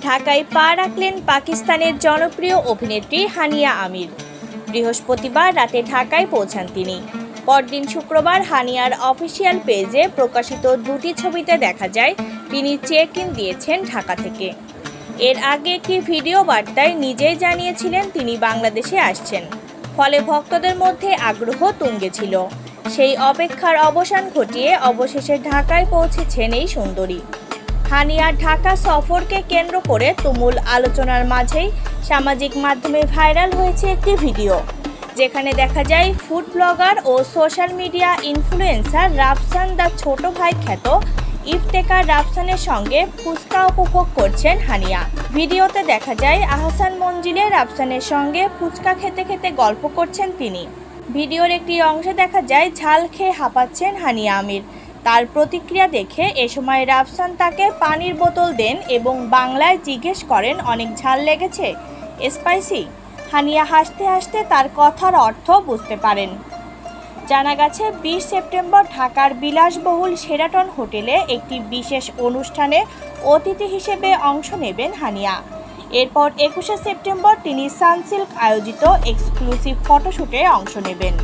ঢাকায় পা রাখলেন পাকিস্তানের জনপ্রিয় অভিনেত্রী হানিয়া আমির। বৃহস্পতিবার রাতে ঢাকায় পৌঁছান তিনি। পরদিন শুক্রবার হানিয়ার অফিসিয়াল পেজে প্রকাশিত দুটি ছবিতে দেখা যায়, তিনি চেক ইন দিয়েছেন ঢাকা থেকে। এর আগে একটি ভিডিও বার্তায় নিজেই জানিয়েছিলেন তিনি বাংলাদেশে আসছেন। ফলে ভক্তদের মধ্যে আগ্রহ তুঙ্গে ছিল। সেই অপেক্ষার অবসান ঘটিয়ে অবশেষে ঢাকায় পৌঁছেছেন এই সুন্দরী। হানিয়ার ঢাকা সফরকে কেন্দ্র করে তুমুল আলোচনার মাঝেই সামাজিক মাধ্যমে ভাইরাল হয়েছে একটি ভিডিও, যেখানে দেখা যায় food blogger O social media influencer Rafsan the ছোট ভাই খ্যাত ইফতেকার রাফসানের সঙ্গে ফুচকা উপভোগ করছেন হানিয়া। ভিডিওতে দেখা যায় আহসান মঞ্জিলে রাফসানের সঙ্গে ফুচকা খেতে খেতে গল্প করছেন তিনি। ভিডিওর একটি অংশে দেখা যায় ঝাল খেয়ে হাঁপাচ্ছেন হানিয়া আমির তার প্রতিক্রিয়া দেখে এ সময় রাফসান তাকে পানির বোতল দেন এবং বাংলায় জিজ্ঞেস করেন, অনেক ঝাল লেগেছে? স্পাইসি? হানিয়া হাসতে হাসতে তার কথার অর্থ বুঝতে পারেন। জানা গেছে, বিশ সেপ্টেম্বর ঢাকার বিলাসবহুল সেরাটন হোটেলে একটি বিশেষ অনুষ্ঠানে অতিথি হিসেবে অংশ নেবেন হানিয়া। এরপর একুশে সেপ্টেম্বর তিনি সানসিল্ক আয়োজিত এক্সক্লুসিভ ফটোশ্যুটে অংশ নেবেন।